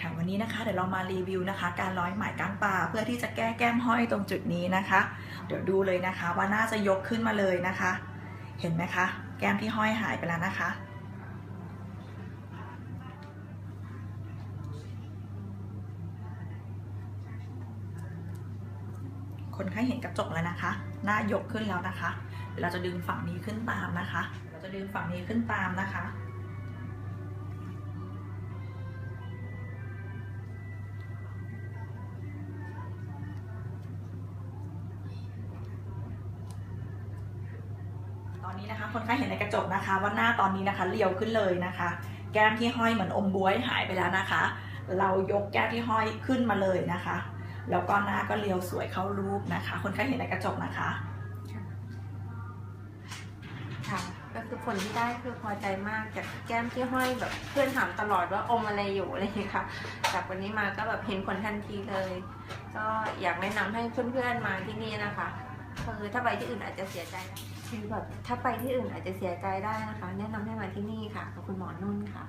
ค่ะวันนี้นะคะเดี๋ยวเรามารีวิวนะคะ การร้อยไหมก้างปลาเพื่อที่จะแก้แก้มห้อยตรงจุดนี้นะคะ เดี๋ยวดูเลยนะคะว่าน่าจะยกขึ้นมาเลยนะคะ เห็นไหมคะ แก้มที่ห้อยหายไปแล้วนะคะ คนไข้เห็นกระจกแล้วนะคะ หน้ายกขึ้นแล้วนะคะเดี๋ยวเราจะดึงฝั่งนี้ขึ้นตามนะคะ เราจะดึงฝั่งนี้ขึ้นตามนะคะ ตอนนี้นะคะคนไข้เห็นในกระจกนะคะ ว่าหน้าตอนนี้นะคะเรียวขึ้นเลยนะคะ แก้มที่ห้อยเหมือนอมบวยหายไปแล้วนะคะ เรายกแก้มที่ห้อยขึ้นมาเลยนะคะ แล้วก็หน้าก็เรียวสวยเข้ารูปนะคะ คนไข้เห็นในกระจกนะคะค่ะก็คือผลที่ได้คือพอใจมากจากแก้มที่ห้อยแบบเพื่อนถามตลอดว่าอมอะไรอยู่อะไรอย่างเงี้ยค่ะจากวันนี้มาก็แบบเห็นผลทันทีเลย ก็อยากแนะนำให้เพื่อนๆมาที่นี่นะคะ คือถ้าไปที่อื่นอาจจะเสียใจคือแบบถ้าไปที่อื่นอาจจะเสียใจได้นะคะ แนะนำให้มาที่นี่ค่ะกับคุณหมอนุ่นค่ะ